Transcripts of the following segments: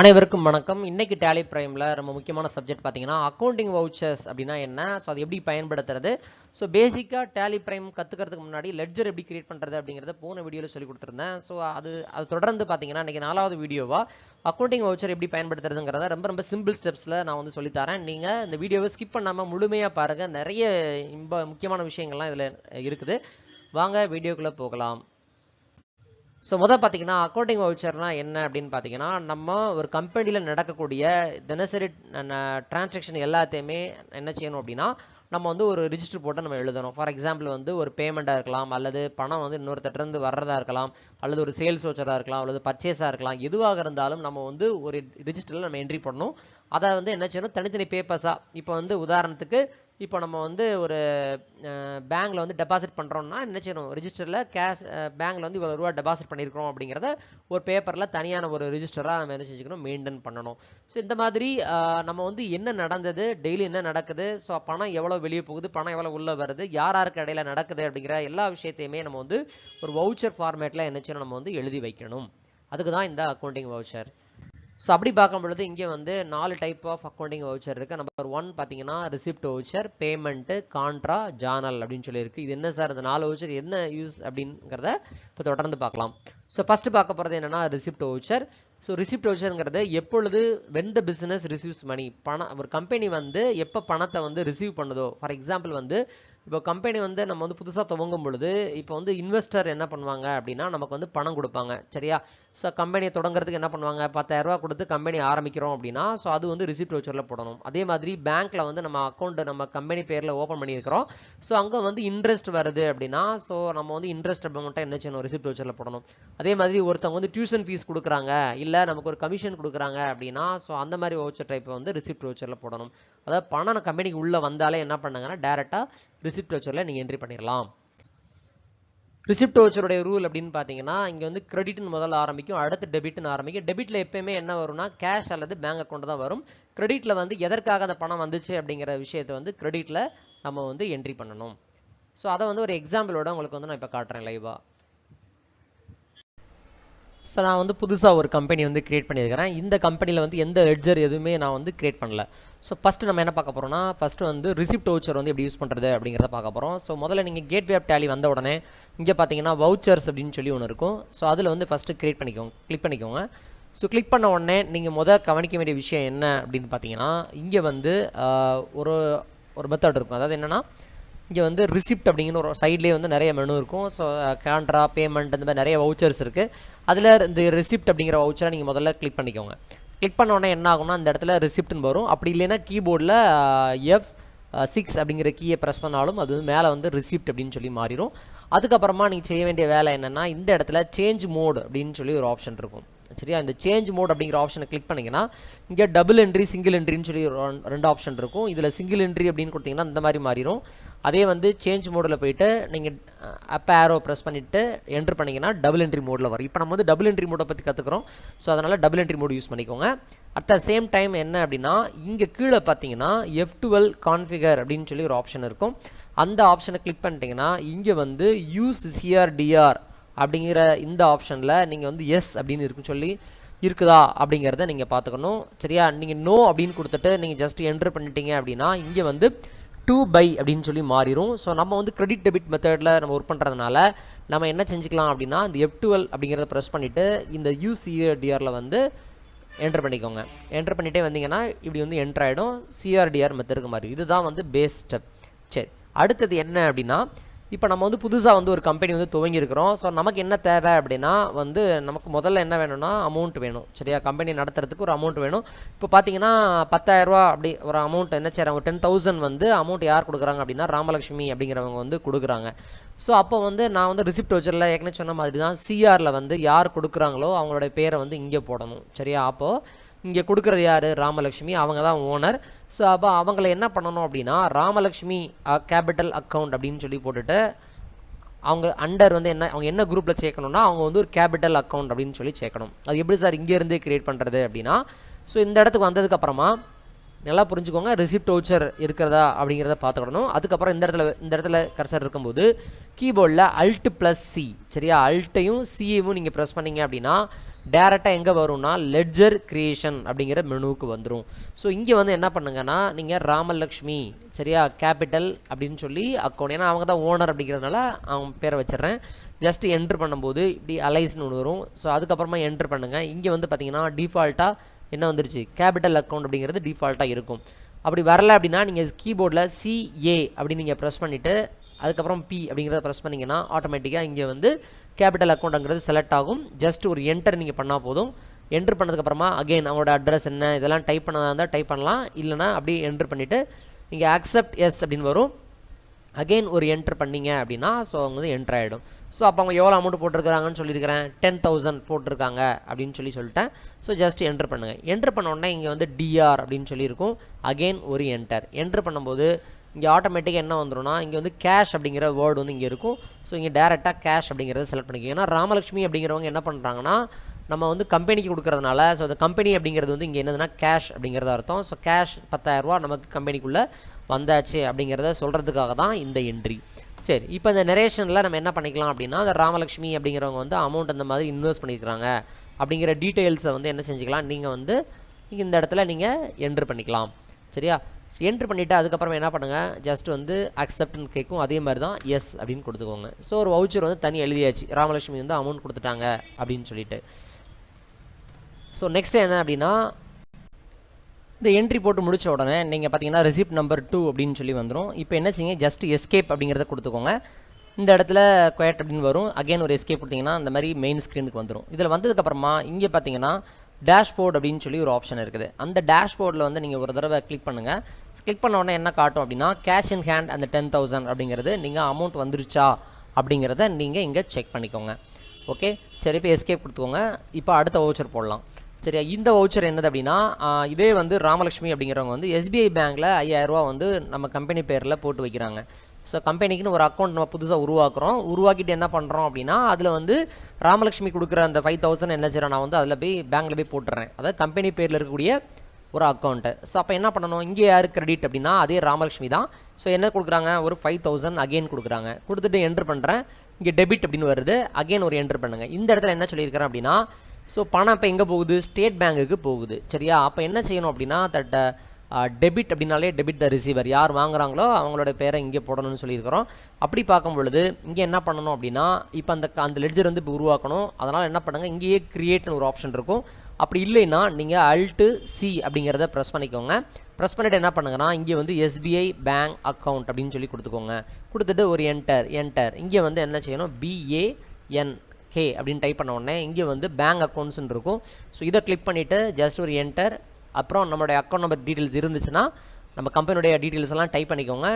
அனைவருக்கும் வணக்கம். இன்னைக்கு டேலி பிரைமில் ரொம்ப முக்கியமான சப்ஜெக்ட் பார்த்தீங்கன்னா அக்கௌண்டிங் வவுச்சர்ஸ் அப்படின்னா என்ன? ஸோ அது எப்படி பயன்படுத்துறது? ஸோ பேசிக்காக டேலி பிரைம் கற்றுக்கிறதுக்கு முன்னாடி லெட்ஜர் எப்படி கிரியேட் பண்ணுறது அப்படிங்கிறத போன வீடியோவில் சொல்லி கொடுத்துருந்தேன். ஸோ அது அது தொடர்ந்து பார்த்தீங்கன்னா இன்றைக்கி நாலாவது வீடியோவாக அக்கௌண்டிங் வவுச்சர் எப்படி பயன்படுத்துறதுங்கிறத ரொம்ப ரொம்ப சிம்பிள் ஸ்டெப்ஸில் நான் வந்து சொல்லித்தரேன் நீங்கள் இந்த வீடியோவை ஸ்கிப் பண்ணாமல் முழுமையாக பாருங்கள் நிறைய இம்ப முக்கியமான விஷயங்கள்லாம் இதில் இருக்குது. வாங்க வீடியோக்குள்ளே போகலாம். ஸோ முதல் பார்த்தீங்கன்னா அக்கௌண்டிங் வவுச்சர்னா என்ன அப்படின்னு பார்த்தீங்கன்னா நம்ம ஒரு கம்பெனியில் நடக்கக்கூடிய தினசரி டிரான்சாக்ஷன் எல்லாத்தையுமே என்ன செய்யணும் அப்படின்னா நம்ம வந்து ஒரு ரிஜிஸ்டர் போட்டு நம்ம எழுதணும். ஃபார் எக்ஸாம்பிள் வந்து ஒரு பேமெண்ட்டாக இருக்கலாம் அல்லது பணம் வந்து இன்னொருத்தட்டிருந்து வர்றதா இருக்கலாம் அல்லது ஒரு சேல்ஸ் வச்சராக இருக்கலாம் அல்லது பர்ச்சேஸாக இருக்கலாம் எதுவாக இருந்தாலும் நம்ம வந்து ஒரு ரிஜிஸ்டரில் நம்ம என்ட்ரி பண்ணணும் அதை வந்து என்ன செய்யணும்? தனித்தனி பேப்பர்ஸாக இப்போ வந்து உதாரணத்துக்கு இப்போ நம்ம வந்து ஒரு பேங்க்கில் வந்து டெபாசிட் பண்ணுறோம்னா என்ன செய்யணும்? ரிஜிஸ்டரில் கேஷ் பேங்க்கில் வந்து இவ்வளோ ரூபா டெபாசிட் பண்ணியிருக்கிறோம் அப்படிங்கிறத ஒரு பேப்பரில் தனியான ஒரு ரிஜிஸ்டராக நம்ம என்ன செஞ்சுக்கணும்? மெயின்டைன் பண்ணணும். ஸோ இந்த மாதிரி நம்ம வந்து என்ன நடந்தது? டெய்லி என்ன நடக்குது? ஸோ பணம் எவ்வளோ வெளியே போகுது? பணம் எவ்வளோ உள்ளே வருது? யார் யாருக்கு இடையில நடக்குது? அப்படிங்கிற எல்லா விஷயத்தையுமே நம்ம வந்து ஒரு வவுச்சர் ஃபார்மேட்டில் என்ன செய்யணும்? நம்ம வந்து எழுதி வைக்கணும். அதுக்கு தான் இந்த அக்கௌண்டிங் வவுச்சர் ஸோ அப்படி பார்க்கும் பொழுது இங்கே வந்து நாலு டைப் ஆஃப் அக்கௌண்டிங் வவுச்சர் இருக்குது நம்பர் ஒன் பார்த்தீங்கன்னா receipt voucher payment contra journal அப்படின்னு சொல்லியிருக்கு. இது என்ன சார்? இந்த நாலு வவுச்சர் என்ன யூஸ் அப்படிங்கிறத இப்போ தொடர்ந்து பார்க்கலாம். ஸோ ஃபஸ்ட்டு பார்க்க போகிறது என்னென்னா ரிசிப்ட் வவுச்சர் ஸோ ரிசிப்ட் வவுச்சருங்கிறது எப்பொழுது when the business receives money பணம் ஒரு கம்பெனி வந்து எப்போ பணத்தை வந்து ரிசீவ் பண்ணுதோ ஃபார் எக்ஸாம்பிள் வந்து இப்போ கம்பெனி வந்து நம்ம வந்து புதுசாக துவங்கும் பொழுது இப்போ வந்து இன்வெஸ்டர் என்ன பண்ணுவாங்க அப்படின்னா நமக்கு வந்து பணம் கொடுப்பாங்க. சரியா? ஸோ கம்பெனியை தொடங்குறதுக்கு என்ன பண்ணுவாங்க? பத்தாயிரரூபா கொடுத்து கம்பெனி ஆரம்பிக்கிறோம் அப்படின்னா ஸோ அது வந்து ரிசிப்ட் வச்சரில் போடணும். அதே மாதிரி பேங்க்கில் வந்து நம்ம அக்கௌண்ட்டு நம்ம கம்பெனி பேரில் ஓப்பன் பண்ணியிருக்கிறோம். ஸோ அங்கே வந்து இன்ட்ரெஸ்ட் வருது அப்படின்னா ஸோ நம்ம வந்து இன்ட்ரெஸ்ட் அமௌண்ட்டை என்ன செய்யணும்? ரிசிப்ட் வச்சரில் போடணும். அதே மாதிரி ஒருத்தவங்க வந்து டியூஷன் ஃபீஸ் கொடுக்குறாங்க இல்லை நமக்கு ஒரு கமிஷன் கொடுக்குறாங்க அப்படின்னா ஸோ அந்த மாதிரி வவுச்சர் டைப்பை வந்து ரிசிப்ட் வச்சரில் போடணும். அதாவது பணம் கம்பெனிக்கு உள்ளே வந்தாலே என்ன பண்ணுங்கன்னா டேரெக்டாக ரிசிப்ட் வச்சரில் நீங்கள் என்ட்ரி பண்ணிடலாம். ரிசிப்ட் வச்சருடைய ரூல் அப்படின்னு பார்த்தீங்கன்னா இங்கே வந்து கிரெடிட்னு முதல்ல ஆரம்பிக்கும் அடுத்து டெபிட்னு ஆரம்பிக்கும். டெபிட்டில் எப்பயுமே என்ன வரும்னா கேஷ் அல்லது பேங்க் அக்கௌண்ட் தான் வரும். கிரெடிட்டில் வந்து எதற்காக அந்த பணம் வந்துச்சு அப்படிங்கிற விஷயத்தை வந்து கிரெடிட்டில் நம்ம வந்து என்ட்ரி பண்ணணும். ஸோ அதை வந்து ஒரு எக்ஸாம்பிளோட உங்களுக்கு வந்து நான் இப்போ காட்டுறேன் லைவாக ஸோ நான் வந்து புதுசாக ஒரு கம்பெனி வந்து க்ரியேட் பண்ணியிருக்கிறேன். இந்த கம்பெனியில் வந்து எந்த லெட்ஜர் எதுவுமே நான் வந்து க்ரியேட் பண்ணல. ஸோ ஃபஸ்ட்டு நம்ம என்ன பார்க்க போகிறோம்னா ஃபஸ்ட்டு வந்து ரிசிப்ட் வவுச்சர் வந்து எப்படி யூஸ் பண்ணுறது அப்படிங்கிறத பார்க்க போகிறோம் ஸோ முதல்ல நீங்கள் கேட்வே ஆப் டேலி வந்த உடனே இங்கே பார்த்தீங்கன்னா வவுச்சர்ஸ் அப்படின்னு சொல்லி ஒன்று இருக்கும். ஸோ அதில் வந்து ஃபஸ்ட்டு க்ரியேட் பண்ணிக்கோங்க கிளிக் பண்ணிக்கோங்க. ஸோ கிளிக் பண்ண உடனே நீங்கள் முதல் கவனிக்க வேண்டிய விஷயம் என்ன அப்படின்னு பார்த்தீங்கன்னா இங்கே வந்து ஒரு ஒரு மெத்தட் இருக்கும். அதாவது என்னென்னா இங்கே வந்து ரிசிப்ட் அப்படிங்கிற ஒரு சைட்லேயே வந்து நிறைய மெனு இருக்கும். ஸோ கான்ட்ரா பேமெண்ட் இந்த மாதிரி நிறைய வவுச்சர்ஸ் இருக்குது அதில் இந்த ரிசிப்ட் அப்படிங்கிற வவுச்சரை நீங்கள் முதல்ல கிளிக் பண்ணிக்கோங்க. கிளிக் பண்ண உடனே என்ன ஆகும்னா அந்த இடத்துல ரிசிப்ட்னு வரும். அப்படி இல்லைன்னா கீபோர்டில் எஃப் சிக்ஸ் அப்படிங்கிற கீயை ப்ரெஸ் பண்ணாலும் அது வந்து மேலே வந்து ரிசிப்ட் அப்படின்னு சொல்லி மாறிடும் அதுக்கப்புறமா நீங்கள் செய்ய வேண்டிய வேலை என்னென்னா இந்த இடத்துல சேஞ்ச் மோட் அப்படின்னு சொல்லி ஒரு ஆப்ஷன் இருக்கும். சரியா? இந்த சேஞ்ச் மோட் அப்படிங்கிற ஆப்ஷனை கிளிக் பண்ணிங்கன்னா இங்கே டபுள் என்ட்ரி சிங்கிள் என்ட்ரின்னு சொல்லி ரெண்டு ஆப்ஷன் இருக்கும். இதில் சிங்கிள் என்ட்ரி அப்படின்னு கொடுத்தீங்கன்னா இந்த மாதிரி மாறிடும் அதே வந்து சேஞ்ச் மோடில் போயிட்டு நீங்கள் அப்போ ஆரோ ப்ரெஸ் பண்ணிவிட்டு என்ட்ரு பண்ணிங்கன்னா டபுள் என்ட்ரி மோடில் வரும். இப்போ நம்ம வந்து டபுள் என்ட்ரி மோடை பற்றி கற்றுக்குறோம் ஸோ அதனால் டபுள் என்ட்ரி மோட் யூஸ் பண்ணிக்கோங்க. அட் த சேம் டைம் என்ன அப்படின்னா இங்கே கீழே பார்த்தீங்கன்னா எஃப் டுவெல் கான்ஃபிகர் அப்படின்னு சொல்லி ஒரு ஆப்ஷன் இருக்கும். அந்த ஆப்ஷனை கிளிக் பண்ணிட்டீங்கன்னா இங்கே வந்து யூஸ் சிஆர்டிஆர் அப்படிங்கிற இந்த ஆப்ஷனில் நீங்கள் வந்து எஸ் அப்படின்னு இருக்குன்னு சொல்லி இருக்குதா அப்படிங்கிறத நீங்கள் பார்த்துக்கணும். சரியா? நீங்கள் நோ அப்படின்னு கொடுத்துட்டு நீங்கள் ஜஸ்ட் என்ட்ரு பண்ணிட்டீங்க அப்படின்னா இங்கே வந்து டூ பை அப்படின்னு சொல்லி மாறிடும் ஸோ நம்ம வந்து கிரெடிட் டெபிட் மெத்தடில் நம்ம ஒர்க் பண்ணுறதுனால நம்ம என்ன செஞ்சுக்கலாம் அப்படின்னா இந்த எஃப் டுவெல் அப்படிங்கிறத ப்ரெஸ் பண்ணிவிட்டு இந்த யூசிஆர்டிஆரில் வந்து என்ட்ரு பண்ணிக்கோங்க. என்ட்ரு பண்ணிகிட்டே வந்தீங்கன்னா இப்படி வந்து என்ட்ரு ஆகிடும் சிஆர்டிஆர் மெத்தடுக்கு மாதிரி இதுதான் வந்து பேஸ் ஸ்டெப் சரி. அடுத்தது என்ன அப்படின்னா இப்போ நம்ம வந்து புதுசாக வந்து ஒரு கம்பெனி வந்து துவங்கியிருக்கிறோம். ஸோ நமக்கு என்ன தேவை அப்படின்னா வந்து நமக்கு முதல்ல என்ன வேணும்னா அமௌண்ட் வேணும். சரியா? கம்பெனி நடத்துறதுக்கு ஒரு அமௌண்ட் வேணும். இப்போ பார்த்தீங்கன்னா பத்தாயிரரூவா அப்படி ஒரு அமௌண்ட் என்ன செய்கிறாங்க டென் தௌசண்ட் வந்து அமௌண்ட் யார் கொடுக்குறாங்க அப்படின்னா ராமலட்சுமி அப்படிங்கிறவங்க வந்து கொடுக்குறாங்க. ஸோ அப்போ வந்து நான் வந்து ரிசிப்ட் வச்சிடல ஏற்கனவே சொன்ன மாதிரி தான் சிஆரில் வந்து யார் கொடுக்குறாங்களோ அவங்களோட பேரை வந்து இங்கே போடணும். சரியா? அப்போது இங்கே கொடுக்குறது யார்? ராமலக்ஷ்மி. அவங்க தான் ஓனர் ஸோ அப்போ அவங்கள என்ன பண்ணணும் அப்படின்னா ராமலக்ஷ்மி கேபிட்டல் அக்கௌண்ட் அப்படின்னு சொல்லி போட்டுட்டு அவங்க அண்டர் வந்து என்ன அவங்க என்ன குரூப்பில் சேர்க்கணும்னா அவங்க வந்து ஒரு கேபிட்டல் அக்கௌண்ட் அப்படின்னு சொல்லி சேர்க்கணும். அது எப்படி சார் இங்கேருந்து க்ரியேட் பண்ணுறது அப்படின்னா ஸோ இந்த இடத்துக்கு வந்ததுக்கப்புறமா நல்லா புரிஞ்சுக்கோங்க ரிசிப்ட் வவுச்சர் இருக்கிறதா அப்படிங்கிறத பார்த்துக்கிடணும். அதுக்கப்புறம் இந்த இடத்துல இந்த இடத்துல கர்சர் இருக்கும்போது கீபோர்டில் அல்ட் ப்ளஸ் சி சரியா? அல்ட்டையும் சியையும் நீங்கள் ப்ரெஸ் பண்ணீங்க அப்படின்னா டேரெக்டாக எங்கே வரும்னா லெட்ஜர் கிரியேஷன் அப்படிங்கிற மெனுவுக்கு வந்துடும் ஸோ இங்கே வந்து என்ன பண்ணுங்கன்னா நீங்கள் ராமலக்ஷ்மி சரியா கேபிட்டல் அப்படின்னு சொல்லி அக்கௌண்ட் ஏன்னா அவங்க தான் ஓனர் அப்படிங்கிறதுனால அவங்க பேரை வச்சிடுறேன். ஜஸ்ட் என்ட்ரு பண்ணும்போது இப்படி அலைஸ்னு ஒன்று வரும். ஸோ அதுக்கப்புறமா என்ட்ரு பண்ணுங்கள் இங்கே வந்து பார்த்தீங்கன்னா டிஃபால்ட்டாக என்ன வந்துருச்சு? கேபிட்டல் அக்கௌண்ட் அப்படிங்கிறது டிஃபால்ட்டாக இருக்கும். அப்படி வரல அப்படின்னா நீங்கள் கீபோர்டில் சிஏ அப்படின்னு நீங்கள் ப்ரெஸ் பண்ணிவிட்டு அதுக்கப்புறம் பி அப்படிங்கிறத ப்ரெஸ் பண்ணிங்கன்னா ஆட்டோமேட்டிக்காக இங்கே வந்து கேபிட்டல் அக்கௌண்ட்டுங்கிறது செலக்ட் ஆகும். ஜஸ்ட் ஒரு என்டர் நீங்கள் பண்ணால் போதும். என்ட்ரு பண்ணதுக்கப்புறமா அகைன் அவங்களோட அட்ரஸ் என்ன இதெல்லாம் டைப் பண்ணதாக இருந்தால் டைப் பண்ணலாம். இல்லைனா அப்படியே என்ட்ரு பண்ணிவிட்டு நீங்கள் அக்செப்ட் எஸ் அப்படின்னு வரும். அகெயின் ஒரு என்ட்ரு பண்ணீங்க அப்படின்னா ஸோ அவங்க வந்து என்ட்ரு ஆகிடும் ஸோ அப்போ அவங்க எவ்வளோ அமௌண்ட் போட்டிருக்கிறாங்கன்னு சொல்லியிருக்கிறேன். டென் தௌசண்ட் போட்டிருக்காங்க அப்படின்னு சொல்லி சொல்லிட்டேன். ஸோ ஜஸ்ட் என்ட்ரு பண்ணுங்கள் என்ட்ரு பண்ண உடனே இங்கே வந்து டிஆர் அப்படின்னு சொல்லியிருக்கும். அகெயின் ஒரு என்டர் என்ட்ரு பண்ணும்போது இங்கே ஆட்டோமேட்டிக்காக என்ன வந்துடும்னா இங்கே வந்து கேஷ் அப்படிங்கிற வேர்டு வந்து இங்கே இருக்கும். ஸோ இங்கே டேரெக்டாக கேஷ் அப்படிங்கிறத செலக்ட் பண்ணிக்கோங்க. ஏன்னா ராமலட்சுமி அப்படிங்கிறவங்க என்ன பண்ணுறாங்கன்னா நம்ம வந்து கம்பெனிக்கு கொடுக்குறதுனால ஸோ அந்த கம்பெனி அப்படிங்கிறது வந்து இங்கே என்னதுன்னா கேஷ் அப்படிங்கிறத அர்த்தம். ஸோ கேஷ் பத்தாயிரரூபா நமக்கு கம்பெனிக்குள்ளே வந்தாச்சு அப்படிங்கிறத சொல்கிறதுக்காக தான் இந்த என்ட்ரி சரி இப்போ இந்த நெரேஷனில் நம்ம என்ன பண்ணிக்கலாம் அப்படின்னா அந்த ராமலட்சுமி அப்படிங்கிறவங்க வந்து அமௌண்ட் அந்த மாதிரி இன்வெஸ்ட் பண்ணியிருக்கிறாங்க அப்படிங்கிற டீட்டெயில்ஸை வந்து என்ன செஞ்சுக்கலாம்? நீங்கள் வந்து இந்த இடத்துல நீங்கள் என்ட்ரு பண்ணிக்கலாம். சரியா? என்ட்ரு பண்ணிவிட்டு அதுக்கப்புறம் என்ன பண்ணுங்கள் ஜஸ்ட் வந்து அக்செப்ட்னு கேட்கும் அதே மாதிரி தான் எஸ் அப்படின்னு கொடுத்துக்கோங்க. ஸோ ஒரு வவுச்சர் வந்து தனி எழுதியாச்சு. ராமலட்சுமி வந்து அமௌண்ட் கொடுத்துட்டாங்க அப்படின்னு சொல்லிட்டு. ஸோ நெக்ஸ்ட் என்ன அப்படின்னா இந்த என்ட்ரி போட்டு முடிச்ச உடனே நீங்கள் பார்த்தீங்கன்னா ரிசிப்ட் நம்பர் டூ அப்படின்னு சொல்லி வந்துடும் இப்போ என்ன செய்யுங்க? ஜஸ்ட் எஸ்கேப் அப்படிங்கிறத கொடுத்துக்கோங்க. இந்த இடத்துல குவைட் அப்படின்னு வரும். அகைன் ஒரு எஸ்கேப் கொடுத்தீங்கன்னா அந்த மாதிரி மெயின் ஸ்க்ரீனுக்கு வந்துடும் இதில் வந்ததுக்கப்புறமா இங்கே பார்த்தீங்கன்னா டேஷ்போர்ட் அப்படின்னு சொல்லி ஒரு ஆப்ஷன் இருக்குது. அந்த டேஷ்போர்டில் வந்து நீங்கள் ஒரு தடவை கிளிக் பண்ணுங்கள் கிளிக் பண்ண உடனே என்ன காட்டும் அப்படின்னா கேஷ் இன் ஹேண்ட் அந்த டென் தௌசண்ட் அப்படிங்கிறது நீங்கள் அமௌண்ட் வந்துருச்சா அப்படிங்கிறத நீங்கள் இங்கே செக் பண்ணிக்கோங்க. ஓகே சரி இப்போ எஸ்கேப் கொடுத்துக்கோங்க. இப்போ அடுத்த வவுச்சர் போடலாம். சரியா? இந்த வவுச்சர் என்னது அப்படின்னா இதே வந்து ராமலட்சுமி அப்படிங்கிறவங்க வந்து எஸ்பிஐ பேங்க்கில் ஐயாயிரரூவா வந்து நம்ம கம்பெனி பேரில் போட்டு வைக்கிறாங்க. ஸோ கம்பெனிக்குன்னு ஒரு அக்கௌண்ட் நம்ம புதுசாக உருவாக்குறோம். உருவாக்கிட்டு என்ன பண்ணுறோம் அப்படின்னா அதில் வந்து ராமலட்சுமி கொடுக்குற அந்த ஃபைவ் தௌசண்ட் என்ன நான் வந்து அதில் போய் பேங்க்கில் போய் போட்டுறேன். அதாவது கம்பெனி பேரில் இருக்கக்கூடிய ஒரு அக்கௌண்ட்டு ஸோ அப்போ என்ன பண்ணணும்? இங்கே யார் கிரெடிட் அப்படின்னா அதே ராமலட்சுமி தான். ஸோ என்ன கொடுக்குறாங்க? ஒரு ஃபைவ் தௌசண்ட் அகெயின் கொடுக்குறாங்க. கொடுத்துட்டு என்ட்ரு பண்ணுறேன் இங்கே டெபிட் அப்படின்னு வருது. அகெயின் ஒரு என்ட்ரு பண்ணுங்கள் இந்த இடத்துல என்ன சொல்லியிருக்கிறேன் அப்படின்னா ஸோ பணம் இப்போ எங்கே போகுது? ஸ்டேட் பேங்க்குக்கு போகுது. சரியா? அப்போ என்ன செய்யணும் அப்படின்னா தட் டெபிட் அப்படின்னாலே டெபிட் த ரிசீவர் யார் வாங்குறாங்களோ அவங்களோட பேரை இங்கே போடணும்னு சொல்லியிருக்கிறோம். அப்படி பார்க்கும் பொழுது இங்கே என்ன பண்ணணும் அப்படின்னா இப்போ அந்த அந்த லெட்ஜர் வந்து இப்போ உருவாக்கணும். அதனால் என்ன பண்ணுங்கள் இங்கேயே கிரியேட்னு ஒரு ஆப்ஷன் இருக்கும். அப்படி இல்லைன்னா நீங்கள் அல்ட்டு சி அப்படிங்கிறத ப்ரெஸ் பண்ணிக்கோங்க. ப்ரெஸ் பண்ணிவிட்டு என்ன பண்ணுங்கன்னா இங்கே வந்து எஸ்பிஐ பேங்க் அக்கௌண்ட் அப்படின்னு சொல்லி கொடுத்துக்கோங்க. கொடுத்துட்டு ஒரு என்டர் என்டர் இங்கே வந்து என்ன செய்யணும்? பிஏஎன் கே அப்படின்னு டைப் பண்ண உடனே இங்கே வந்து பேங்க் அக்கௌண்ட்ஸ்ன்னு இருக்கும். ஸோ இதை கிளிக் பண்ணிவிட்டு ஜஸ்ட் ஒரு என்டர் அப்புறம் நம்மளுடைய அக்கௌண்ட் நம்பர் டீட்டெயில்ஸ் இருந்துச்சுன்னா நம்ம கம்பெனியுடைய டீட்டெயில்ஸ் எல்லாம் டைப் பண்ணிக்கோங்க.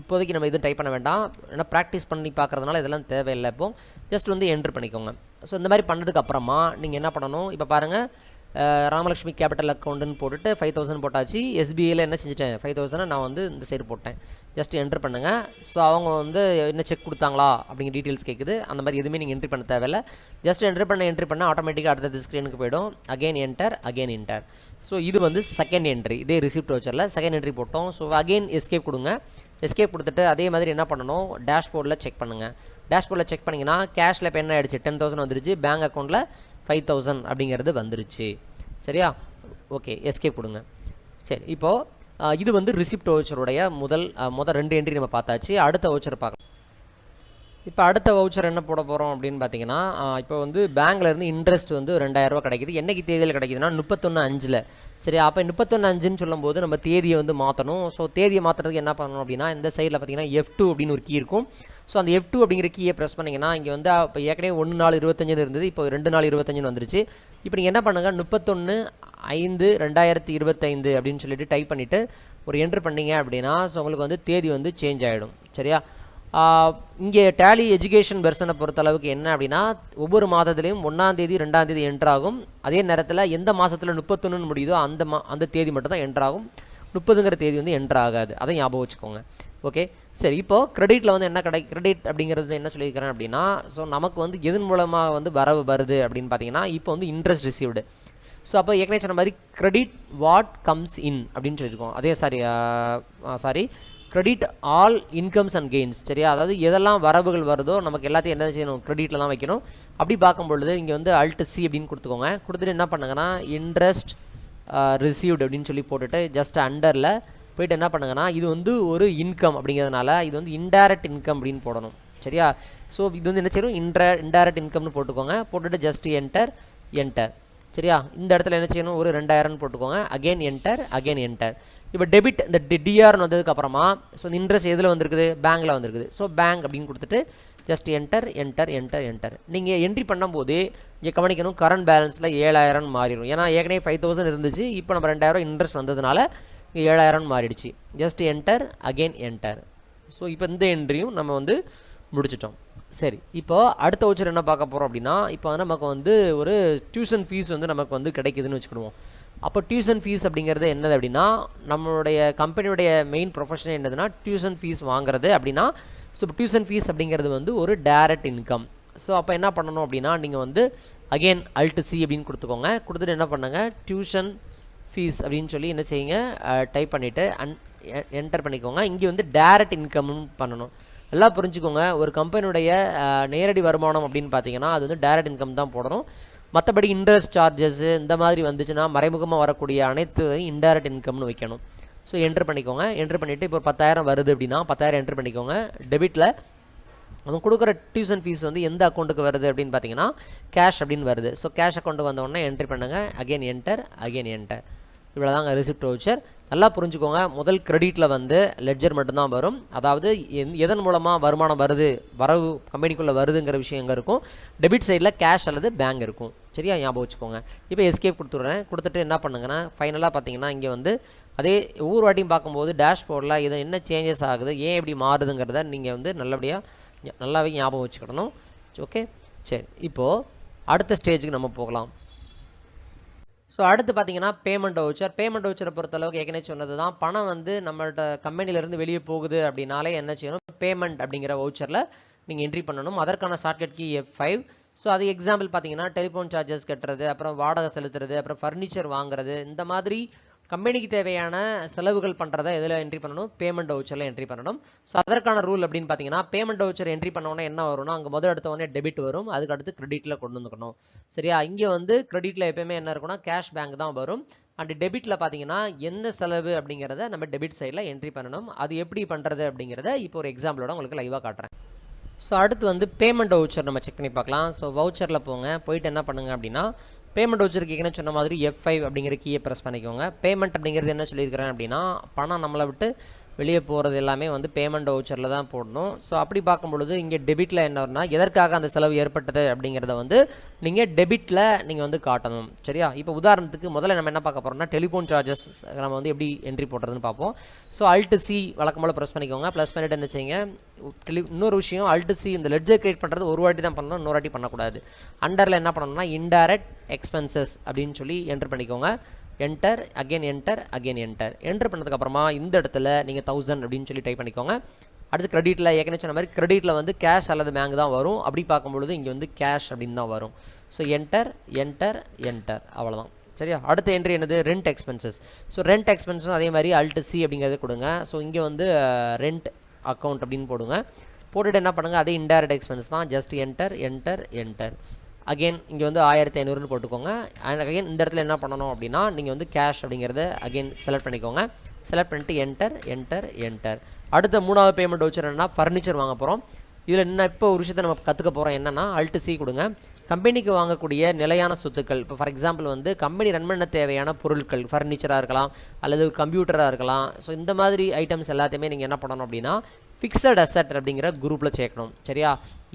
இப்போதைக்கு நம்ம எதுவும் டைப் பண்ண வேண்டாம். ஏன்னா ப்ராக்டிஸ் பண்ணி பார்க்குறதுனால இதெல்லாம் தேவையில்லை. இப்போ ஜஸ்ட் வந்து என்ட்ரு பண்ணிக்கோங்க. ஸோ இந்த மாதிரி பண்ணதுக்கு அப்புறமா நீங்கள் என்ன பண்ணணும்? இப்போ பாருங்கள் ராமலட்சுமி கேபிட்டல் அக்கௌண்ட்டுன்னு போட்டுட்டு ஃபைவ் தௌசண்ட் போட்டாச்சு. எஸ்பிஐயில் என்ன செஞ்சுட்டேன்? ஃபைவ் தௌசண்ட் நான் வந்து இந்த சைடு போட்டேன். ஜஸ்ட் என்ட்ரு பண்ணுங்கள் ஸோ அவங்க வந்து என்ன செக் கொடுத்தாங்களா? அப்படிங்கிற டீட்டெயில்ஸ் கேட்குது அந்த மாதிரி எதுவுமே நீங்கள் என்ட்ரி பண்ண தேவையில்ல. ஜஸ்ட் என்ட்ரு பண்ண என்ட்ரி பண்ண ஆட்டோமேட்டிக்காக அடுத்தது ஸ்க்ரீனுக்கு போயிடும். Again enter again enter so இது வந்து செகண்ட் என்ட்ரி இதே ரிசிப்ட் வச்சரில் செகண்ட் என்ட்ரி போட்டோம். ஸோ அகைன் எஸ்கேப் கொடுங்க. எஸ்கேப் கொடுத்துட்டு அதே மாதிரி என்ன பண்ணணும்? டேஷ்போர்டில் செக் பண்ணுங்கள் டேஷ்போர்டில் செக் பண்ணிங்கன்னா கேஷில் இப்போ என்ன ஆயிடுச்சு? டென் தௌசண்ட் வந்துருச்சு. பேங்க் அக்கௌண்ட்டில் ஃபைவ் தௌசண்ட் அப்படிங்கிறது வந்துருச்சு. சரியா? ஓகே எஸ்கேப் கொடுங்க. சரி இப்போது இது வந்து ரிசிப்ட் ஓச்சருடைய முதல் முதல் ரெண்டு என்ட்ரி நம்ம பார்த்தாச்சு. அடுத்த ஓச்சர் பார்க்கலாம். இப்போ அடுத்த வவுச்சர் என்ன போட போகிறோம் அப்படின்னு பார்த்தீங்கன்னா இப்போ வந்து பேங்க்ல இருந்து இன்ட்ரெஸ்ட் வந்து ரெண்டாயிரரூவா கிடைக்குது. என்னைக்கு தேதியில் கிடைக்குதுன்னா முப்பத்தொன்று அஞ்சில். சரி அப்போ முப்பத்தொன்று அஞ்சுன்னு சொல்லும்போது நம்ம தேதியை வந்து மாற்றணும் ஸோ தேதியை மாற்றுறதுக்கு என்ன பண்ணணும் அப்படின்னா இந்த சைடில் பார்த்தீங்கன்னா எஃப் டூ அப்படின்னு ஒரு கீ இருக்கும். ஸோ அந்த எஃப் டூ அப்படிங்கிற கீயை ப்ரெஸ் பண்ணிங்கன்னா இங்கே வந்து இப்போ ஏற்கனவே ஒன்று நாள் இருபத்தஞ்சுன்னு இருந்தது இப்போ ரெண்டு நாள் இருபத்தஞ்சுன்னு வந்துருச்சு. இப்போ நீங்கள் என்ன பண்ணுங்கள் முப்பத்தொன்று ஐந்து ரெண்டாயிரத்தி இருபத்தைந்து அப்படின்னு சொல்லிட்டு டைப் பண்ணிவிட்டு ஒரு என்ட்ரு பண்ணீங்க அப்படின்னா ஸோ உங்களுக்கு வந்து தேதி வந்து சேஞ்ச் ஆகிடும் சரியா? இங்கே டேலி எஜுகேஷன் வெர்ஷனை பொறுத்தளவுக்கு என்ன அப்படின்னா ஒவ்வொரு மாதத்துலேயும் ஒன்றாந்தேதி ரெண்டாந்தேதி என்ட்ராகும் அதே நேரத்தில் எந்த மாதத்தில் முப்பத்தொன்னு முடியுதோ அந்த மா அந்த தேதி மட்டும்தான் என்ட்ராகும் முப்பதுங்கிற தேதி வந்து என்ட்ராகாது அதை ஞாபகம் வச்சுக்கோங்க. ஓகே சரி இப்போது கிரெடிட்டில் வந்து என்ன கிடை கிரெடிட் அப்படிங்கிறது என்ன சொல்லியிருக்கிறேன் அப்படின்னா ஸோ நமக்கு வந்து எதன் மூலமாக வந்து வரவு வருது அப்படின்னு பார்த்தீங்கன்னா இப்போ வந்து இன்ட்ரெஸ்ட் ரிசீவ்டு ஸோ அப்போ ஏற்கனவே சொன்ன மாதிரி கிரெடிட் வாட் கம்ஸ் இன் அப்படின்னு சொல்லியிருக்கோம். அதே sorry sorry credit all incomes and gains சரியா? அதாவது எதெல்லாம் வரவுகள் வருதோ நமக்கு எல்லாத்தையும் என்ன செய்யணும்? கிரெடிட்டில் தான் வைக்கணும். அப்படி பார்க்கும் பொழுது இங்கே வந்து அல்ட் சி அப்படின்னு கொடுத்துக்கோங்க. கொடுத்துட்டு என்ன பண்ணுங்கன்னா இன்ட்ரெஸ்ட் ரிசீவ்டு uh, அப்படின்னு சொல்லி போட்டுட்டு ஜஸ்ட் அண்டரில் போயிட்டு என்ன பண்ணுங்கன்னா இது வந்து ஒரு இன்கம் அப்படிங்கிறதுனால இது வந்து இன்டைரக்ட் இன்கம் அப்படின்னு போடணும். சரியா? ஸோ இது வந்து என்ன செய்யணும்? இன்ட்ர இன்டைரக்ட் இன்கம்னு போட்டுக்கோங்க. போட்டுட்டு ஜஸ்ட் என்டர் என்டர் சரியா? இந்த இடத்துல என்ன செய்யணும்? ஒரு ரெண்டாயிரம்னு போட்டுக்கோங்க. அகைன் என்டர் அகைன் என்டர் இப்போ டெபிட் இந்த டிஆர்னு வந்ததுக்கு அப்புறமா ஸோ இந்த இன்ட்ரெஸ்ட் எதில் வந்திருக்குது? பேங்கில் வந்திருக்குது. ஸோ பேங்க் அப்படின்னு கொடுத்துட்டு just enter enter enter enter நீங்கள் என்ட்ரி பண்ணும்போது இங்கே கவனிக்கணும் கரண்ட் பேலன்ஸில் ஏழாயிரம் மாறிடும் ஏன்னா ஏற்கனவே ஃபைவ் தௌசண்ட் இருந்துச்சு. இப்போ நம்ம ரெண்டாயிரம் இன்ட்ரெஸ்ட் வந்ததுனால இங்கே ஏழாயிரம்னு மாறிடுச்சு. Just enter again enter so இப்போ இந்த என்ட்ரியும் நம்ம வந்து முடிச்சிட்டோம். சரி இப்போ அடுத்த வச்சர் என்ன பார்க்க போகிறோம் அப்படின்னா இப்போ வந்து நமக்கு வந்து ஒரு டியூஷன் ஃபீஸ் வந்து நமக்கு வந்து கிடைக்குதுன்னு வச்சுக்கிடுவோம். அப்போ டியூஷன் ஃபீஸ் அப்படிங்கிறது என்னது அப்படின்னா நம்மளுடைய கம்பெனியுடைய மெயின் ப்ரொஃபஷன் என்னதுன்னா டியூஷன் ஃபீஸ் வாங்குறது அப்படின்னா ஸோ இப்போ டியூஷன் ஃபீஸ் அப்படிங்கிறது வந்து ஒரு டைரக்ட் இன்கம் ஸோ அப்போ என்ன பண்ணணும் அப்படின்னா நீங்கள் வந்து அகெயின் அல்ட் சி அப்படின்னு கொடுத்துக்கோங்க. கொடுத்துட்டு என்ன பண்ணுங்கள் டியூஷன் ஃபீஸ் அப்படின்னு சொல்லி என்ன செய்யுங்க? டைப் பண்ணிவிட்டு அன் என்டர் பண்ணிக்கோங்க. இங்கே வந்து டைரக்ட் இன்கம்னு பண்ணணும். நல்லா புரிஞ்சுக்கோங்க. ஒரு கம்பெனியுடைய நேரடி வருமானம் அப்படின்னு பார்த்தீங்கன்னா அது வந்து டைரக்ட் இன்கம் தான் போடணும். மற்றபடி இன்ட்ரெஸ்ட் சார்ஜஸ்ஸு இந்த மாதிரி வந்துச்சுன்னா மறைமுகமாக வரக்கூடிய அனைத்து இன்டைரக்ட் இன்கம்னு வைக்கணும். ஸோ என்ட்ரு பண்ணிக்கோங்க. என்ட்ரு பண்ணிவிட்டு இப்போ பத்தாயிரம் வருது அப்படின்னா பத்தாயிரம் என்ட்ரு பண்ணிக்கோங்க. டெபிட்டில் அவங்க கொடுக்குற டியூஷன் ஃபீஸ் வந்து எந்த அக்கௌண்ட்டுக்கு வருது அப்படின்னு பார்த்தீங்கன்னா கேஷ் அப்படின்னு வருது. ஸோ கேஷ் அக்கௌண்ட்டுக்கு வந்த உடனே என்ட்ரி பண்ணுங்கள் அகைன் என்டர் அகைன் என்டர் இவ்வளோதாங்க ரிசிப்ட் வவுச்சர் நல்லா புரிஞ்சுக்கோங்க. முதல் கிரெடிட்டில் வந்து லெட்ஜர் மட்டும்தான் வரும். அதாவது எந் எதன் மூலமாக வருமானம் வருது வரவு கம்பெனிக்குள்ளே வருதுங்கிற விஷயம் எங்கே இருக்கும்? டெபிட் சைடில் கேஷ் அல்லது பேங்க் இருக்கும். சரியா? ஞாபகம் வச்சுக்கோங்க. இப்போ எஸ்கேப் கொடுத்துட்றேன். கொடுத்துட்டு என்ன பண்ணுங்கன்னா ஃபைனலாக பார்த்தீங்கன்னா இங்கே வந்து அதே ஒவ்வொரு வாட்டியும் பார்க்கும்போது டேஷ்போர்டில் இது என்ன சேஞ்சஸ் ஆகுது ஏன் இப்படி மாறுதுங்கிறத நீங்கள் வந்து நல்லபடியாக நல்லாவே ஞாபகம் வச்சுக்கிடணும். ஓகே சரி. இப்போது அடுத்த ஸ்டேஜுக்கு நம்ம போகலாம். ஸோ அடுத்து பார்த்தீங்கன்னா பேமெண்ட் வவுச்சர் பேமெண்ட் வவுச்சரை பொறுத்தளவுக்கு ஏற்கனவே சொன்னது தான் பணம் வந்து நம்மள்ட்ட கம்பெனிலேருந்து வெளியே போகுது அப்படின்னாலே என்ன செய்யணும்? பேமெண்ட் அப்படிங்கிற வவுச்சரில் நீங்கள் என்ட்ரி பண்ணணும். அதற்கான shortcut key F five so அது எக்ஸாம்பிள் பார்த்தீங்கன்னா டெலிஃபோன் சார்ஜஸ் கட்டுறது அப்புறம் வாடகை செலுத்துறது அப்புறம் ஃபர்னிச்சர் வாங்குறது இந்த மாதிரி கம்பெனிக்கு தேவையான செலவுகள் பண்ணுறதை எதில் என்ட்ரி பண்ணணும்? பேமெண்ட் வவுச்சரில் என்ட்ரி பண்ணணும். ஸோ அதற்கான ரூல் அப்படின்னு பார்த்தீங்கன்னா பேமெண்ட் வவுச்சர் என்ட்ரி பண்ணோன்னே என்ன வரும்னா அங்கே முதல் எடுத்த உடனே டெபிட் வரும். அதுக்கு அடுத்து கிரெடிட்டில் கொண்டு வந்துக்கணும். சரியா? இங்கே வந்து கிரெடிட்டில் எப்பயுமே என்ன இருக்குன்னா கேஷ் பேங்க் தான் வரும். அண்ட் டெபிட்டில் பார்த்தீங்கன்னா எந்த செலவு அப்படிங்கிறத நம்ம டெபிட் சைடில் என்ட்ரி பண்ணணும். அது எப்படி பண்ணுறது அப்படிங்கிறத இப்போ ஒரு எக்ஸாம்பிளோட உங்களுக்கு லைவாக காட்டுறேன். ஸோ அடுத்து வந்து பேமெண்ட் வவுச்சர் நம்ம செக் பண்ணி பார்க்கலாம். ஸோ வவுச்சரில் போங்க. போயிட்டு என்ன பண்ணுங்க அப்படின்னா பேமெண்ட் வச்சுருக்கீங்கன்னு சொன்ன மாதிரி எஃப் ஃபைவ் அப்படிங்கிற கீயை ப்ரெஸ் பண்ணிக்கோங்க. பேமெண்ட் அப்படிங்கிறது என்ன சொல்லியிருக்கிறேன் அப்படின்னா பணம் நம்மளை விட்டு வெளியே போகிறது எல்லாமே வந்து பேமெண்ட் வவுச்சரில் தான் போடணும். ஸோ அப்படி பார்க்கும் பொழுது இங்கே டெபிட்டில் என்ன வரும்னா எதற்காக அந்த செலவு ஏற்பட்டது அப்படிங்கிறத வந்து நீங்கள் டெபிட்டில் நீங்கள் வந்து காட்டணும். சரியா? இப்போ உதாரணத்துக்கு முதல்ல நம்ம என்ன பார்க்க போகிறோம்னா டெலிஃபோன் சார்ஜஸ் நம்ம வந்து எப்படி என்ட்ரி போடுறதுன்னு பார்ப்போம். ஸோ அல்ட்டு சி வழக்கம் போல் ப்ரெஸ் பண்ணிக்கோங்க. ப்ளஸ் பண்ணிட்டு என்ன செய்யுங்க? டெலி இன்னொரு விஷயம் அல்ட்டு சி இந்த லெட்ஜர் கிரியேட் பண்ணுறது ஒரு வாட்டி தான் பண்ணணும் இன்னொரு வாட்டி பண்ணக்கூடாது. அண்டரில் என்ன பண்ணணும்னா இன்டைரக்ட் எக்ஸ்பென்சஸ் அப்படின்னு சொல்லி என்ட்ரு பண்ணிக்கோங்க. Enter again enter again enter enter பண்ணதுக்கப்புறமா இந்த இடத்துல நீங்கள் தௌசண்ட் அப்படின்னு சொல்லி டைப் பண்ணிக்கோங்க. அடுத்து கிரெடிட்டில் ஏற்கனவே சொன்ன மாதிரி கிரெடிட்டில் வந்து கேஷ் அல்லது பேங்க் தான் வரும். அப்படி பார்க்கும்பொழுது இங்கே வந்து கேஷ் அப்படின்னு தான் வரும். ஸோ என்டர் என்டர் என்டர் அவ்வளோதான் சரியா? அடுத்த என்ட்ரி என்னது? ரெண்ட் எக்ஸ்பென்சஸ் ஸோ ரெண்ட் எக்ஸ்பென்ஸும் அதே மாதிரி அல்ட் சி அப்படிங்கிறது கொடுங்க. ஸோ இங்கே வந்து uh, ரெண்ட் அக்கௌண்ட் அப்படின்னு போடுங்க. போட்டுட்டு என்ன பண்ணுங்கள் அதே இன்டைரக்ட் எக்ஸ்பென்ஸ் தான். Just enter enter enter again இங்கே வந்து ஆயிரத்தி ஐநூறுன்னு போட்டுக்கோங்க. அண்ட் அகைன் இந்த இடத்துல என்ன பண்ணணும் அப்படின்னா நீங்கள் வந்து கேஷ் அப்படிங்கிறத அகைன் செலக்ட் பண்ணிக்கோங்க. செலக்ட் பண்ணிட்டு என்டர் என்டர் என்டர் அடுத்த மூணாவது பேமெண்ட் வச்சு என்னன்னா ஃபர்னிச்சர் வாங்க போகிறோம் இதில் என்ன இப்போ ஒரு விஷயத்தை நம்ம கற்றுக்க போகிறோம் என்னென்னா அல்ட்டு சி கொடுங்க. கம்பெனிக்கு வாங்கக்கூடிய நிலையான சொத்துக்கள் இப்போ ஃபார் எக்ஸாம்பிள் வந்து கம்பெனி ரன் பண்ண தேவையான பொருட்கள் ஃபர்னிச்சராக இருக்கலாம் அல்லது கம்ப்யூட்டராக இருக்கலாம். ஸோ இந்த மாதிரி ஐட்டம்ஸ் எல்லாத்தையுமே நீங்கள் என்ன பண்ணணும் அப்படின்னா ஃபிக்ஸட் அசட் அப்படிங்கிற குரூப்பில் சேர்க்கணும். சரியா?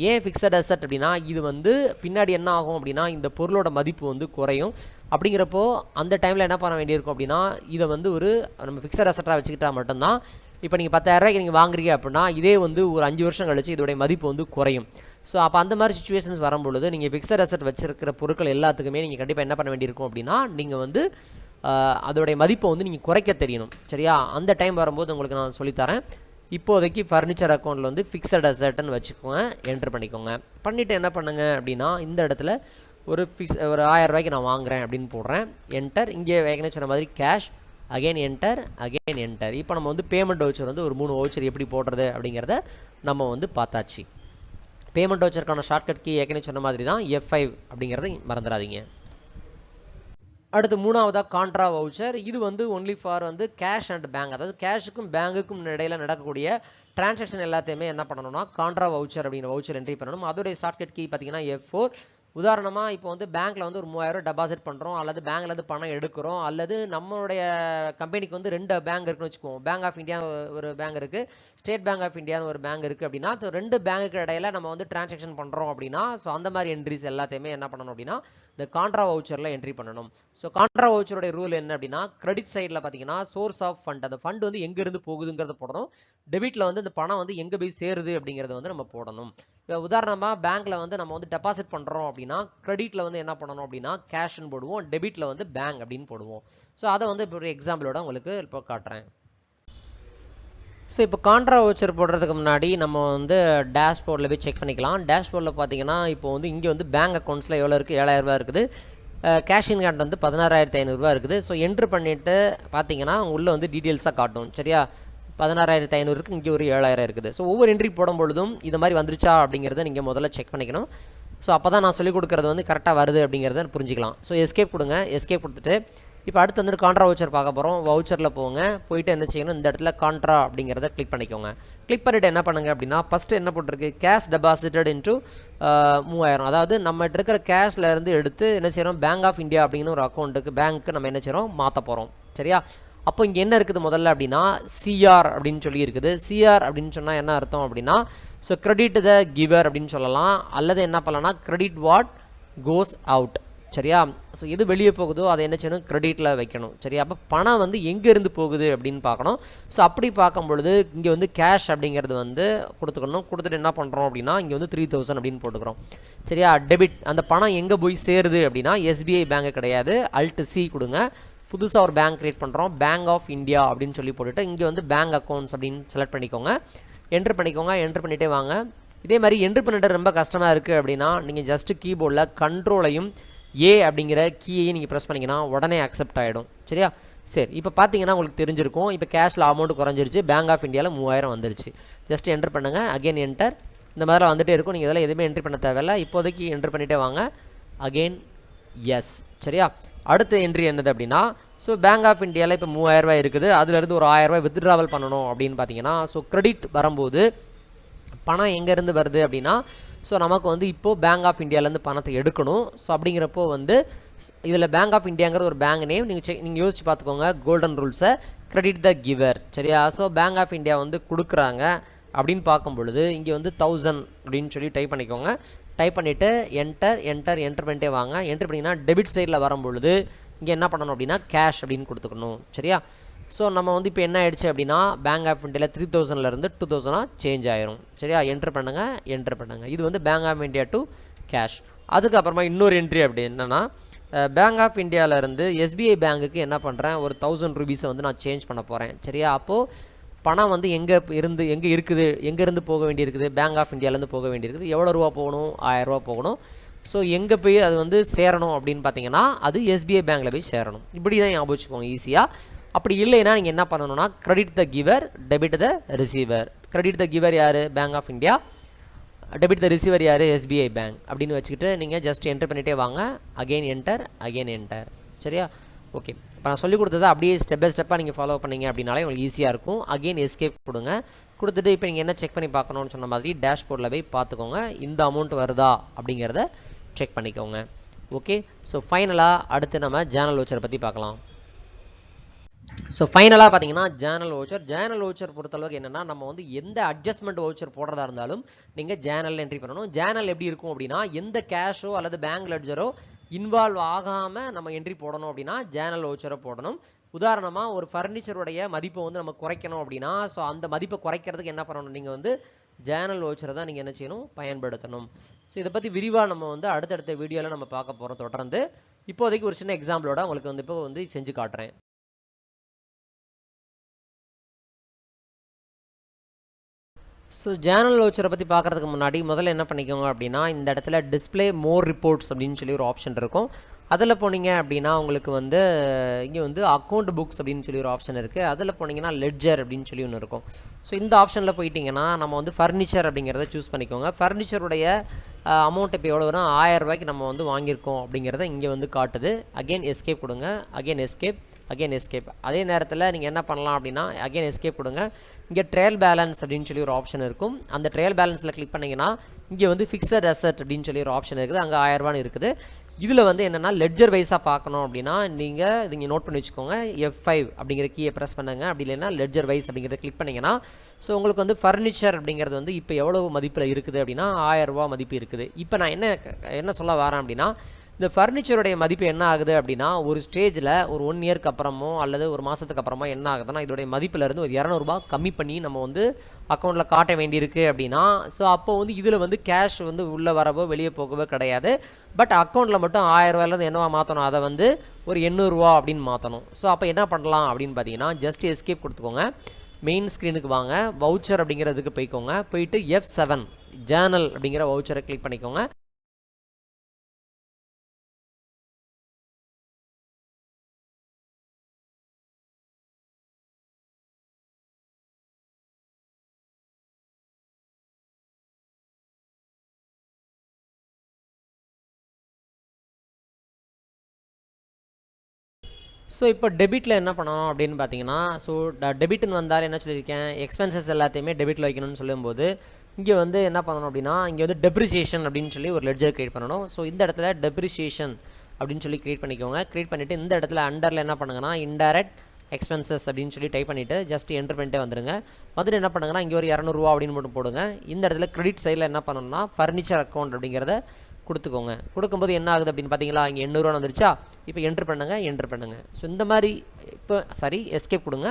ஏன் ஃபிக்ஸட் அசட் அப்படின்னா இது வந்து பின்னாடி என்ன ஆகும் அப்படின்னா இந்த பொருளோட மதிப்பு வந்து குறையும். அப்படிங்கிறப்போ அந்த டைமில் என்ன பண்ண வேண்டியிருக்கும் அப்படின்னா இதை வந்து ஒரு நம்ம ஃபிக்ஸட் அசட்டாக வச்சுக்கிட்டா மட்டும்தான். இப்போ நீங்கள் பத்தாயிரரூபாய்க்கு நீங்கள் வாங்குறீங்க அப்படின்னா இதே வந்து ஒரு அஞ்சு வருஷம் கழிச்சு இதோடைய மதிப்பு வந்து குறையும். ஸோ அப்போ அந்த மாதிரி சுச்சுவேஷன்ஸ் வரும்பொழுது நீங்கள் ஃபிக்ஸட் அசட் வச்சிருக்கிற பொருட்கள் எல்லாத்துக்குமே நீங்கள் கண்டிப்பாக என்ன பண்ண வேண்டியிருக்கும் அப்படின்னா நீங்கள் வந்து அதோடைய மதிப்பை வந்து நீங்கள் குறைக்க தெரியணும். சரியா? அந்த டைம் வரும்போது உங்களுக்கு நான் சொல்லித்தரேன் இப்போதைக்கு ஃபர்னிச்சர் அக்கௌண்ட்டில் வந்து ஃபிக்ஸட் அசட்டுன்னு வச்சுக்கோங்க என்ட்ரு பண்ணிக்கோங்க. பண்ணிவிட்டு என்ன பண்ணுங்க அப்படின்னா இந்த இடத்துல ஒரு ஃபிக்ஸ் ஒரு ஆயிரம் ரூபாய்க்கு நான் வாங்குறேன் அப்படின்னு போடுறேன். என்டர் இங்கே ஏற்கனவே சொன்ன மாதிரி cash again enter again enter இப்போ நம்ம வந்து பேமெண்ட் வவுச்சர் வந்து ஒரு மூணு வவுச்சர் எப்படி போடுறது அப்படிங்கிறத நம்ம வந்து பார்த்தாச்சு. பேமெண்ட் வவுச்சருக்கான ஷார்ட்கட் கீ ஏற்கனவே சொன்ன மாதிரி தான் எஃப் ஃபைவ் அப்படிங்கிறத மறந்துடாதீங்க. அடுத்து மூணாவதாக கான்ட்ரா வவுச்சர் இது வந்து ஒன்லி ஃபார் வந்து கேஷ் அண்ட் பேங்க் அதாவது கேஷுக்கும் பேங்குக்கும் இடையில நடக்கக்கூடிய டிரான்சாக்ஷன் எல்லாத்தையுமே என்ன பண்ணணும்னா கான்ட்ரா வவுச்சர் அப்படிங்கிற வவுச்சர் என்ட்ரி பண்ணணும். அதோடைய ஷார்ட்கட் கீ பார்த்தீங்கன்னா எஃப் ஃபோர் உதாரணமாக இப்போ வந்து பேங்க்கில் வந்து ஒரு மூவாயிரம் டெபாசிட் பண்ணுறோம் அல்லது பேங்க்லேருந்து பணம் எடுக்கிறோம். அல்லது நம்மளுடைய கம்பெனிக்கு வந்து ரெண்டு பேங்க் இருக்குன்னு வச்சுக்குவோம். பேங்க் ஆஃப் இந்தியா ஒரு பேங்க் இருக்குது ஸ்டேட் பேங்க் ஆஃப் இந்தியான்னு ஒரு பேங்க் இருக்குது அப்படின்னா ரெண்டு பேங்க்குக்கு இடையில நம்ம வந்து டிரான்சாக்ஷன் பண்ணுறோம் அப்படின்னா ஸோ அந்த மாதிரி என்ட்ரிஸ் எல்லாத்தையுமே என்ன பண்ணணும் அப்படின்னா இந்த கான்ட்ரா வவுச்சரில் என்ட்ரி பண்ணணும். ஸோ கான்ட்ரா வவுச்சருடைய ரூல் என்ன அப்படின்னா கிரெடிட் சைடில் பார்த்தீங்கன்னா சோர்ஸ் ஆஃப் ஃபண்ட் அந்த ஃபண்ட் வந்து எங்கேருந்து போகுதுங்கிறத போடணும். டெபிட்டில் வந்து இந்த பணம் வந்து எங்கே போய் சேருது அப்படிங்கிறத வந்து நம்ம போடணும். இப்போ உதாரணமாக பேங்க்கில் வந்து நம்ம வந்து டெபாசிட் பண்ணுறோம் அப்படின்னா கிரெடிட்டில் வந்து என்ன பண்ணணும் அப்படின்னா கேஷ்னு போடுவோம். டெபிட்டில் வந்து பேங்க் அப்படின்னு போடுவோம். ஸோ அதை வந்து இப்போ ஒரு எக்ஸாம்பிளோட உங்களுக்கு இப்போ காட்டுறேன். ஸோ இப்போ கான்ட்ரா வச்சர் போடுறதுக்கு முன்னாடி நம்ம வந்து டேஷ்போர்டில் போய் செக் பண்ணிக்கலாம். டேஷ்போர்டில் பார்த்தீங்கன்னா இப்போ வந்து இங்கே வந்து பேங்க் அக்கௌண்ட்ஸில் எவ்வளோ இருக்குது ஏழாயிரரூபா இருக்குது. கேஷ் இன் கார்டு வந்து பதினாறாயிரத்தி ஐநூறுரூவா இருக்குது. ஸோ என்ட்ரு பண்ணிவிட்டு பார்த்தீங்கன்னா உள்ளே வந்து டீட்டெயில்ஸாக காட்டும் சரியா? பதினாறாயிரத்தி ஐநூறுக்கு இங்கே ஒரு ஏழாயிரம் இருக்குது. ஸோ ஒவ்வொரு என்ட்ரி போடும் பொழுதும் இது மாதிரி வந்துருச்சா அப்படிங்கிறத நீங்கள் முதல்ல செக் பண்ணிக்கணும். ஸோ அப்போ தான் நான் சொல்லிக் கொடுக்குறது வந்து கரெக்டாக வருது அப்படிங்கிறத புரிஞ்சிக்கலாம். ஸோ எஸ்கேப் கொடுங்க. எஸ்கேப் கொடுத்துட்டு இப்போ அடுத்து வந்து கான்ட்ரா வவுச்சர் பார்க்க போகிறோம் வவுச்சரில் போங்க. போயிட்டு என்ன செய்யணும்? இந்த இடத்துல கான்ட்ரா அப்படிங்கிறத கிளிக் பண்ணிக்கோங்க. கிளிக் பண்ணிவிட்டு என்ன பண்ணுங்க அப்படின்னா ஃபஸ்ட்டு என்ன போட்டிருக்கு? கேஷ் டெபாசிட்டட் இன்ட்டு மூவாயிரம். அதாவது நம்மகிட்ட இருக்கிற கேஷ்லேருந்து எடுத்து என்ன செய்கிறோம் பேங்க் ஆஃப் இந்தியா அப்படிங்கிற ஒரு அக்கௌண்ட்டுக்கு பேங்க்கு நம்ம என்ன செய்கிறோம் மாற்ற போகிறோம் சரியா? அப்போ இங்கே என்ன இருக்குது முதல்ல அப்படின்னா சிஆர் அப்படின்னு சொல்லி இருக்குது. சிஆர் அப்படின்னு சொன்னால் என்ன அர்த்தம் அப்படின்னா ஸோ கிரெடிட் த கிவர் அப்படின்னு சொல்லலாம். அல்லது என்ன பண்ணலாம்னா கிரெடிட் வாட் கோஸ் அவுட் சரியா? ஸோ எது வெளியே போகுதோ அதை என்ன செய்யணும்? கிரெடிட்டில் வைக்கணும். சரியா? அப்போ பணம் வந்து எங்கேருந்து போகுது அப்படின்னு பார்க்கணும். ஸோ அப்படி பார்க்கும் பொழுது இங்கே வந்து கேஷ் அப்படிங்கிறது வந்து கொடுத்துக்கணும். கொடுத்துட்டு என்ன பண்ணுறோம் அப்படின்னா இங்கே வந்து த்ரீ தௌசண்ட் அப்படின்னு போட்டுக்கிறோம். சரியா? டெபிட் அந்த பணம் எங்கே போய் சேருது அப்படின்னா எஸ்பிஐ பேங்க் கிடையாது. அல்ட் சி கொடுங்க. புதுசாக ஒரு பேங்க் க்ரியேட் பண்ணுறோம் பேங்க் ஆஃப் இந்தியா அப்படின்னு சொல்லி போட்டுட்டு இங்கே வந்து பேங்க் அக்கௌண்ட்ஸ் அப்படின்னு செலக்ட் பண்ணிக்கோங்க. என்ட்ரு பண்ணிக்கோங்க. என்ட்ரு பண்ணிகிட்டே வாங்க. இதே மாதிரி என்ட்ரு பண்ணிட்டு ரொம்ப கஷ்டமாக இருக்குது அப்படின்னா நீங்கள் ஜஸ்ட்டு கீபோர்டில் கண்ட்ரோலையும் ஏ அப்படிங்கிற கீயை நீங்கள் ப்ரெஸ் பண்ணிங்கன்னா உடனே அக்செப்ட் ஆகிடும் சரியா? சரி இப்போ பார்த்தீங்கன்னா உங்களுக்கு தெரிஞ்சிருக்கும். இப்போ கேஷில் அமௌண்ட் குறைஞ்சிருச்சு. பேங்க் ஆஃப் இந்தியாவில் மூவாயிரம் வந்துருச்சு. ஜஸ்ட் என்ட்ரு பண்ணுங்கள் அகைன் என்டர் இந்த மாதிரிலாம் வந்துகிட்டே இருக்கும். நீங்கள் இதெல்லாம் எதுவுமே என்ட்ரி பண்ண தேவையில்ல. இப்போதைக்கு என்ட்ரு பண்ணிட்டே வாங்க. அகெயின் எஸ் சரியா? அடுத்த என்ட்ரி என்னது அப்படின்னா ஸோ பேங்க் ஆஃப் இந்தியாவில் இப்போ மூவாயிரரூபா இருக்குது. அதுலேருந்து ஒரு ஆயிரரூபா வித்ட்ராவல் பண்ணணும் அப்படின்னு பார்த்தீங்கன்னா ஸோ கிரெடிட் வரும்போது பணம் எங்கேருந்து வருது அப்படின்னா ஸோ நமக்கு வந்து இப்போது பேங்க் ஆஃப் இந்தியாவிலேருந்து பணத்தை எடுக்கணும். ஸோ அப்படிங்கிறப்போ வந்து இதில் பேங்க் ஆஃப் இந்தியாங்கிற ஒரு பேங்க் நேம் நீங்கள் செக் நீங்கள் யோசிச்சு பார்த்துக்கோங்க. கோல்டன் ரூல்ஸை கிரெடிட் த கிவர் சரியா? ஸோ பேங்க் ஆஃப் இந்தியா வந்து கொடுக்குறாங்க. அப்படின்னு பார்க்கும் பொழுது இங்கே வந்து தௌசண்ட் அப்படின்னு சொல்லி டைப் பண்ணிக்கோங்க. டைப் பண்ணிவிட்டு என்டர் என்டர் என்டர் பண்ணிட்டே வாங்க. என்டர் பண்ணிங்கன்னா டெபிட் சைடில் வரும்பொழுது இங்கே என்ன பண்ணணும் அப்படின்னா கேஷ் அப்படின்னு கொடுத்துக்கணும். சரியா? ஸோ நம்ம வந்து இப்போ என்ன ஆயிடுச்சு அப்படின்னா பேங்க் ஆஃப் இந்தியாவில் த்ரீ தௌசண்ட்லேருந்து டூ தௌசண்டாக சேஞ்ச் ஆயிரும். சரியா? என்ட்ரு பண்ணுங்கள் என்ட்ரு பண்ணுங்கள் இது வந்து bank of India to cash அதுக்கப்புறமா இன்னொரு என்ட்ரி அப்படி என்னென்னா பேங்க் ஆஃப் இந்தியாவிலேருந்து எஸ்பிஐ பேங்க்குக்கு என்ன பண்ணுறேன் ஒரு தௌசண்ட் ருபீஸை வந்து நான் சேஞ்ச் பண்ண போகிறேன் சரியா? அப்போது பணம் வந்து எங்கே இருந்து எங்கே இருக்குது எங்கேருந்து போக வேண்டியிருக்குது? பேங்க் ஆஃப் இந்தியாவிலேருந்து போக வேண்டியிருக்குது. எவ்வளோ ரூபா போகணும்? ஆயிரரூபா போகணும். ஸோ எங்கே போய் அது வந்து சேரணும் அப்படின்னு பார்த்தீங்கன்னா அது எஸ்பிஐ பேங்க்கில் போய் சேரணும். இப்படி தான் ஞாபகம் வச்சுக்கோங்க ஈஸியாக அப்படி இல்லைன்னா நீங்கள் என்ன பண்ணணும்னா credit the giver debit the receiver credit the giver யார்? Bank of India debit the receiver யார்? எஸ்பிஐ பேங்க் அப்படின்னு வச்சுக்கிட்டு நீங்கள் ஜஸ்ட் என்டர் பண்ணிகிட்டே வாங்க. அகெயின் என்டர் அகெயின் என்டர் சரியா? ஓகே இப்போ நான் சொல்லிக் கொடுத்ததை அப்படியே ஸ்டெப் பை ஸ்டெப்பாக நீங்கள் ஃபாலோ பண்ணீங்க அப்படின்னாலே உங்களுக்கு ஈஸியாக இருக்கும். அகெயின் எஸ்கேப் கொடுங்க. கொடுத்துட்டு இப்போ நீங்கள் என்ன செக் பண்ணி பார்க்கணும்னு சொன்ன மாதிரி டேஷ்போர்டில் போய் பார்த்துக்கோங்க. இந்த அமௌண்ட் வருதா அப்படிங்கிறத செக் பண்ணிக்கோங்க. ஓகே ஸோ ஃபைனலாக அடுத்து நம்ம ஜேர்னல் வச்சரை பற்றி பார்க்கலாம். ஸோ ஃபைனலாக பார்த்தீங்கன்னா ஜேனல் வவுச்சர் ஜேனல் வவுச்சர் பொறுத்தளவுக்கு என்னென்னா நம்ம வந்து எந்த அட்ஜஸ்ட்மெண்ட் வவுச்சர் போடுறதா இருந்தாலும் நீங்கள் ஜேனலில் என்ட்ரி பண்ணணும். ஜேனல் எப்படி இருக்கும் அப்படின்னா எந்த கேஷோ அல்லது பேங்க் லெட்ஜரோ இன்வால்வ் ஆகாமல் நம்ம என்ட்ரி போடணும் அப்படின்னா ஜேனல் வவுச்சரை போடணும். உதாரணமாக ஒரு ஃபர்னிச்சருடைய மதிப்பை வந்து நம்ம குறைக்கணும் அப்படின்னா ஸோ அந்த மதிப்பை குறைக்கிறதுக்கு என்ன பண்ணணும்? நீங்கள் வந்து ஜேனல் வவுச்சரை தான் நீங்கள் என்ன செய்யணும்? பயன்படுத்தணும். ஸோ இதை பற்றி விரிவாக நம்ம வந்து அடுத்தடுத்த வீடியோவில் நம்ம பார்க்க போகிறோம் தொடர்ந்து. இப்போதைக்கு ஒரு சின்ன எக்ஸாம்பிளோட உங்களுக்கு வந்து இப்போ வந்து செஞ்சு காட்டுறேன். ஸோ ஜேர்னல் வவுச்சரை பற்றி பார்க்குறதுக்கு முன்னாடி முதல்ல என்ன பண்ணிக்கோங்க அப்படின்னா இந்த இடத்துல டிஸ்பிளே மோர் ரிப்போர்ட்ஸ் அப்படின்னு சொல்லி ஒரு ஆப்ஷன் இருக்கும். அதில் போனீங்க அப்படின்னா உங்களுக்கு வந்து இங்கே வந்து அக்கௌண்ட் புக்ஸ் அப்படின்னு சொல்லி ஒரு ஆப்ஷன் இருக்குது அதில் போனீங்கன்னா லெட்ஜர் அப்படின்னு சொல்லி ஒன்று இருக்கும். ஸோ இந்த ஆப்ஷனில் போயிட்டிங்கன்னா நம்ம வந்து ஃபர்னிச்சர் அப்படிங்கிறத சூஸ் பண்ணிக்கோங்க. ஃபர்னிச்சருடைய அமௌண்ட் இப்போ எவ்வளோ வரும் ஆயிரம் ரூபாய்க்கு நம்ம வந்து வாங்கியிருக்கோம் அப்படிங்கிறத இங்கே வந்து காட்டுது. அகைன் எஸ்கேப் கொடுங்க. அகைன் எஸ்கேப் அகைன் எஸ்கேப் அதே நேரத்தில் நீங்கள் என்ன பண்ணலாம் அப்படின்னா அகைன் எஸ்கேப் கொடுங்க இங்கே ட்ரையல் பேலன்ஸ் அப்படின்னு சொல்லி ஒரு ஆப்ஷன் இருக்கும். அந்த ட்ரையல் பேலன்ஸில் கிளிக் பண்ணிங்கன்னா இங்கே வந்து ஃபிக்ஸட் அசட் அப்படின்னு சொல்லி ஒரு ஆப்ஷன் இருக்குது. அங்கே ஆயிரரூபான்னு இருக்குது. இதில் வந்து என்னென்னா லெட்ஜர் வைஸாக பார்க்கணும் அப்படின்னா நீங்கள் இது நோட் பண்ணி வச்சுக்கோங்க. எஃப் ஃபைவ் அப்படிங்கிற கீயை ப்ரெஸ் பண்ணுங்கள் அப்படி இல்லைன்னா லெட்ஜர் வைஸ் அப்படிங்கிறத கிளிக் பண்ணிங்கன்னா ஸோ உங்களுக்கு வந்து ஃபர்னிச்சர் அப்படிங்கிறது வந்து இப்போ எவ்வளோ மதிப்பில் இருக்குது அப்படின்னா ஆயிரரூபா மதிப்பு இருக்குது. இப்போ நான் என்ன என்ன சொல்ல வரேன் அப்படின்னா இந்த ஃபர்னிச்சருடைய மதிப்பு என்ன ஆகுது அப்படின்னா ஒரு ஸ்டேஜில் ஒரு ஒன் இயர்க்கு அப்புறமோ அல்லது ஒரு மாதத்துக்கு அப்புறமோ என்ன ஆகுதுன்னா இதோடைய மதிப்பிலேருந்து ஒரு இரநூறுபா கம்மி பண்ணி நம்ம வந்து அக்கௌண்ட்டில் காட்ட வேண்டியிருக்கு அப்படின்னா ஸோ அப்போ வந்து இதில் வந்து கேஷ் வந்து உள்ளே வரவோ வெளியே போகவோ கிடையாது. பட் அக்கௌண்ட்டில் மட்டும் ஆயிரரூவாயிலேருந்து என்னவா மாற்றணும் அதை வந்து ஒரு எண்ணூறுரூவா அப்படின்னு மாற்றணும் ஸோ அப்போ என்ன பண்ணலாம் அப்படின்னு பார்த்தீங்கன்னா ஜஸ்ட் எஸ்கேப் கொடுத்துக்கோங்க. மெயின் ஸ்க்ரீனுக்கு வாங்க. வவுச்சர் அப்படிங்கிறதுக்கு போய்க்கோங்க. போயிட்டு எஃப் செவன் ஜேர்னல் அப்படிங்கிற வவுச்சரை கிளிக் பண்ணிக்கோங்க. ஸோ இப்போ டெபிட்டில் என்ன பண்ணணும் அப்படின்னு பார்த்தீங்கன்னா ஸோ டெபிட்னு வந்தால் என்ன சொல்லியிருக்கேன்? எக்ஸ்பென்சஸ் எல்லாத்தையுமே டெபிட்டில் வைக்கணும்னு சொல்லும்போது இங்கே வந்து என்ன பண்ணணும் அப்படின்னா இங்கே வந்து டெப்ரிசியேஷன் அப்படின்னு சொல்லி ஒரு லெட்ஜர் கிரியேட் பண்ணணும். ஸோ இந்த இடத்துல டெப்ரிசியேஷன் அப்படின்னு சொல்லி கிரியேட் பண்ணிக்கோங்க. க்ரியேட் பண்ணிவிட்டு இந்த இடத்துல அண்டரில் என்ன பண்ணுங்கன்னா இன்டைரக்ட் எக்ஸ்பென்சஸ் அப்படின்னு சொல்லி டைப் பண்ணிவிட்டு ஜஸ்ட் என்டர் பண்ணிட்டே வந்துடுங்க வந்துட்டு என்ன பண்ணுங்கன்னா இங்கே ஒரு இரநூறுவா அப்படின்னு மட்டும் போடுங்க. இந்த இடத்துல கிரெடிட் சைடில் என்ன பண்ணணும்னா ஃபர்னிச்சர் அக்கௌண்ட் அப்படிங்கிறத கொடுத்துக்கோங்க. கொடுக்கும்போது என்ன ஆகுது அப்படின்னு பார்த்தீங்களா? இங்கே எண்ணூறுவா வந்துருச்சா? இப்போ என்ட்ரு பண்ணுங்கள் என்ட்ரு பண்ணுங்கள் ஸோ இந்த மாதிரி இப்போ சாரி எஸ்கேப் கொடுங்க.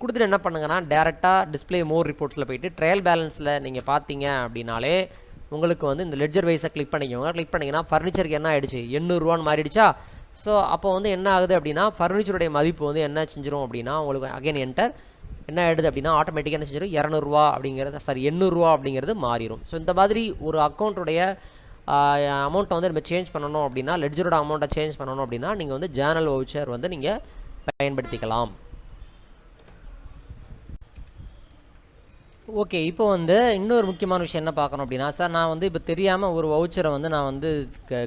கொடுத்துட்டு என்ன பண்ணுங்கன்னா டேரெக்டாக டிஸ்பிளே மோர் ரிப்போர்ட்ஸில் போயிட்டு ட்ரையல் பேலன்ஸில் நீங்கள் பார்த்தீங்க அப்படின்னாலே உங்களுக்கு வந்து இந்த லெட்ஜர் வைஸை கிளிக் பண்ணிக்கோங்க. கிளிக் பண்ணிங்கன்னா ஃபர்னிச்சருக்கு என்ன ஆகிடுச்சு எண்ணூறுரூவான்னு மாறிடுச்சா? ஸோ அப்போ வந்து என்ன ஆகுது அப்படின்னா ஃபர்னிச்சருடைய மதிப்பு வந்து என்ன செஞ்சிடும் அப்படின்னா உங்களுக்கு அகைன் என்டர் என்ன ஆகிடுது அப்படின்னா ஆட்டோமேட்டிக்காக என்ன செஞ்சிடும் இரநூறுவா அப்படிங்கிறது சாரி எண்ணூறுரூவா அப்படிங்கிறது மாறிடும் ஸோ இந்த மாதிரி ஒரு அக்கௌண்ட்டுடைய அமௌண்ட்டை வந்து நம்ம சேஞ்ச் பண்ணணும் அப்படின்னா லெட்ஜரோட அமௌண்ட்டை சேஞ்ச் பண்ணணும் அப்படின்னா நீங்கள் வந்து ஜேர்னல் வவுச்சர் வந்து நீங்கள் பயன்படுத்திக்கலாம். ஓகே இப்போ வந்து இன்னொரு முக்கியமான விஷயம் என்ன பார்க்கணும் அப்படின்னா சார் நான் வந்து இப்போ தெரியாமல் ஒரு வவுச்சரை வந்து நான் வந்து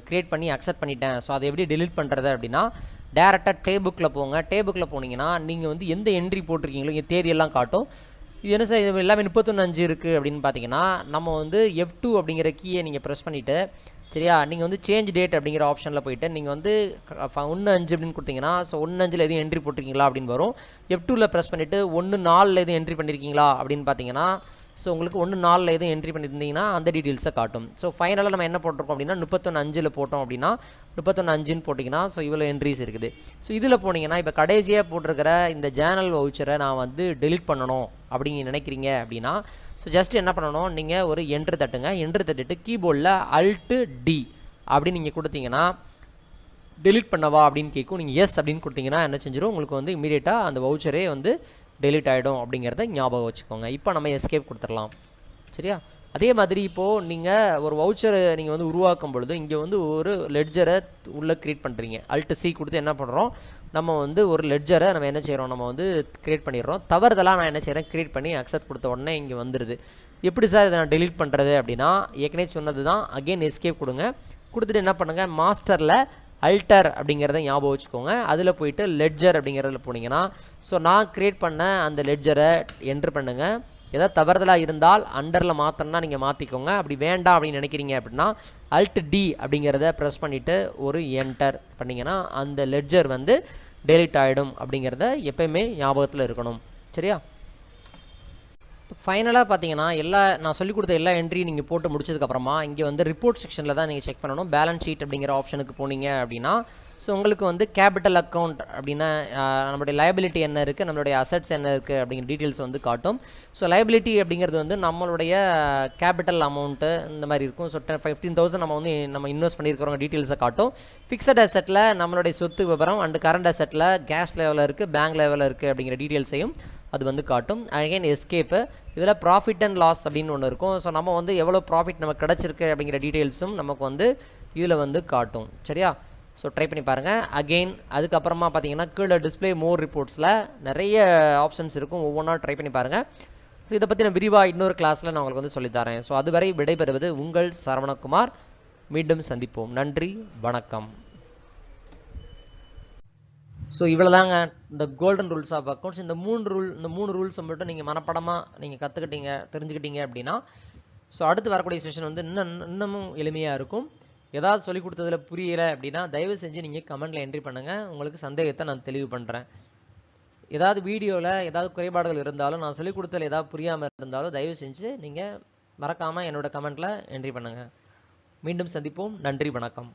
க்ரியேட் பண்ணி அக்செப்ட் பண்ணிட்டேன். ஸோ அதை எப்படி டிலீட் பண்ணுறது அப்படின்னா டேரெக்டாக டேபுக்கில் போங்க. டேபுக்கில் போனீங்கன்னா நீங்கள் வந்து எந்த என்ட்ரி போட்டிருக்கீங்களோ இங்கே தேதியெல்லாம் காட்டும். இது என்ன சார் இது எல்லாமே முப்பத்தொன்று அஞ்சு இருக்குது அப்படின்னு பார்த்தீங்கன்னா நம்ம வந்து எஃப் டூ அப்படிங்கிற கீயை நீங்கள் ப்ரெஸ் பண்ணிவிட்டு சரியா? நீங்கள் வந்து சேஞ்ச் டேட் அப்படிங்கிற ஆப்ஷனில் போயிட்டு நீங்கள் வந்து ஒன்று அஞ்சு அப்படின்னு கொடுத்தீங்கன்னா ஸோ ஒன்று அஞ்சில் எதுவும் என்ட்ரி போட்டிருக்கீங்களா அப்படின்னு வரும். எஃப் டூவில் ப்ரெஸ் பண்ணிவிட்டு ஒன்று நாலில் எதுவும் என்ட்ரி பண்ணியிருக்கீங்களா அப்படின்னு பார்த்தீங்கன்னா ஸோ உங்களுக்கு ஒன்று நாலில் எதுவும் என்ட்ரி பண்ணியிருந்தீங்கன்னா அந்த டீட்டெயில்ஸை காட்டும். ஸோ ஃபைனலாக நம்ம என்ன போட்டிருக்கோம் அப்படின்னா முப்பத்தொன்று அஞ்சில் போட்டோம் அப்படின்னா முப்பத்தொன்று அஞ்சுன்னு போட்டிங்கன்னா ஸோ இவ்வளோ என்ட்ரிஸ் இருக்குது. ஸோ இதில் போனீங்கன்னா இப்போ கடைசியாக போட்டிருக்கிற இந்த ஜேர்னல் வவுச்சரை நான் வந்து டெலிட் பண்ணணும் அப்படிங்க நினைக்கிறீங்க அப்படின்னா ஸோ ஜஸ்ட் என்ன பண்ணணும்? நீங்கள் ஒரு என்ட்ரு தட்டுங்க. என்ட்ரு தட்டிட்டு கீபோர்டில் அல்ட்டு டி அப்படின்னு நீங்கள் கொடுத்தீங்கன்னா டெலிட் பண்ணவா அப்படின்னு கேட்கும் நீங்கள் எஸ் அப்படின்னு கொடுத்தீங்கன்னா என்ன செஞ்சிடும் உங்களுக்கு வந்து இமீடியட்டாக அந்த வவுச்சரே வந்து டெலிட் ஆகிடும் அப்படிங்கிறத ஞாபகம் வச்சுக்கோங்க. இப்போ நம்ம எஸ்கேப் கொடுத்துடலாம். சரியா? அதே மாதிரி இப்போது நீங்கள் ஒரு வவுச்சரை நீங்கள் வந்து உருவாக்கும் பொழுது இங்கே வந்து ஒரு லெட்ஜரை உள்ளே க்ரியேட் பண்ணுறீங்க அல்ட் சி கொடுத்து என்ன பண்ணுறோம் நம்ம வந்து ஒரு லெட்ஜரை நம்ம என்ன செய்கிறோம் நம்ம வந்து க்ரியேட் பண்ணிடுறோம். தவறுதலாக நான் என்ன செய்கிறேன் க்ரியேட் பண்ணி அக்செப்ட் கொடுத்த உடனே இங்கே வந்துடுது எப்படி சார் இதை நான் டெலீட் பண்ணுறது அப்படின்னா ஏற்கனவே சொன்னது தான் அகெயின் எஸ்கேப் கொடுங்க. கொடுத்துட்டு என்ன பண்ணுங்கள் மாஸ்டரில் அல்டர் அப்படிங்கிறத ஞாபகம் வச்சுக்கோங்க. அதில் போயிட்டு லெட்ஜர் அப்படிங்கிறதுல போனீங்கன்னா ஸோ நான் க்ரியேட் பண்ண அந்த லெட்ஜரை என்ட்ரு பண்ணுங்கள் ஏதாவது தவறுதலாக இருந்தால் அண்டரில் மாற்றணும்னா நீங்கள் மாற்றிக்கோங்க அப்படி வேண்டாம் அப்படின்னு நினைக்கிறீங்க அப்படின்னா அல்ட் டி அப்படிங்கிறத ப்ரெஸ் பண்ணிவிட்டு ஒரு என்டர் பண்ணிங்கன்னா அந்த லெட்ஜர் வந்து டெலிட் ஆகிடும் அப்படிங்கிறத எப்பயுமே ஞாபகத்தில் இருக்கணும். சரியா? ஃபைனலாக பார்த்தீங்கன்னா எல்லா நான் சொல்லிக் கொடுத்த எல்லா என்ட்ரியும் நீங்கள் போட்டு முடிச்சதுக்கப்புறமா இங்கே வந்து ரிப்போர்ட் செக்ஷனில் தான் நீங்கள் செக் பண்ணணும். பேலன்ஸ் ஷீட் அப்படிங்கிற ஆப்ஷனுக்கு போனீங்க அப்படின்னா ஸோ உங்களுக்கு வந்து கேபிட்டல் அக்கௌண்ட் அப்படின்னா நம்மளுடைய லயபிலிட்டி என்ன இருக்குது நம்மளுடைய அசட்ஸ் என்ன இருக்குது அப்படிங்கிற டீட்டெயில்ஸ் வந்து காட்டும். ஸோ லைபிலிட்டி அப்படிங்கிறது வந்து நம்மளுடைய கேபிட்டல் அமௌண்ட்டு இந்த மாதிரி இருக்கும். ஸோ டென் ஃபிஃப்டீன் தௌசண்ட் நம்ம வந்து நம்ம இன்வெஸ்ட் பண்ணியிருக்கிறவங்க டீட்டெயில்ஸை காட்டும். ஃபிக்ஸட் அசெட்டில் நம்மளுடைய சொத்து விவரம் அண்டு கரண்ட் அசெட்டில் கேஷ் லெவலில் இருக்குது பேங்க் லெவலில் இருக்குது அப்படிங்கிற டீட்டெயில்ஸையும் அது வந்து காட்டும். அகைன் எஸ்கேப்பு இதில் ப்ராஃபிட் அண்ட் லாஸ் அப்படின்னு ஒன்று இருக்கும். ஸோ நம்ம வந்து எவ்வளோ ப்ராஃபிட் நமக்கு கிடச்சிருக்கு அப்படிங்கிற டீட்டெயில்ஸும் நமக்கு வந்து இதில் வந்து காட்டும். சரியா? ஸோ ட்ரை பண்ணி பாருங்கள் அகெயின் அதுக்கப்புறமா பார்த்தீங்கன்னா கீழே டிஸ்ப்ளே மோர் ரிப்போர்ட்ஸில் நிறைய ஆப்ஷன்ஸ் இருக்கும். ஒவ்வொன்றா ட்ரை பண்ணி பாருங்கள் ஸோ இதை பற்றி நான் விரிவாக இன்னொரு கிளாஸில் நான் உங்களுக்கு வந்து சொல்லித்தரேன் ஸோ அதுவரை விடைபெறுவது உங்கள் சரவணகுமார். மீண்டும் சந்திப்போம். நன்றி. வணக்கம். ஸோ இவ்வளோதாங்க இந்த கோல்டன் ரூல்ஸ் ஆஃப் அக்கௌண்ட்ஸ் இந்த மூணு ரூல் இந்த மூணு ரூல்ஸை மட்டும் நீங்கள் மனப்படமாக நீங்கள் கற்றுக்கிட்டீங்க தெரிஞ்சுக்கிட்டீங்க அப்படின்னா ஸோ அடுத்து வரக்கூடிய செஷன் வந்து இன்னும் இன்னமும் எளிமையாக இருக்கும். ஏதாவது சொல்லி கொடுத்ததுல புரியலை அப்படின்னா தயவு செஞ்சு நீங்கள் கமெண்ட்டில் என்ட்ரி பண்ணுங்கள் உங்களுக்கு சந்தேகத்தை நான் தெளிவு பண்ணுறேன் ஏதாவது வீடியோவில் ஏதாவது குறைபாடுகள் இருந்தாலும் நான் சொல்லிக் கொடுத்ததில் ஏதாவது புரியாமல் இருந்தாலும் தயவு செஞ்சு நீங்கள் மறக்காமல் என்னோட கமெண்ட்டில் என்ட்ரி பண்ணுங்கள் மீண்டும் சந்திப்போம். நன்றி வணக்கம்.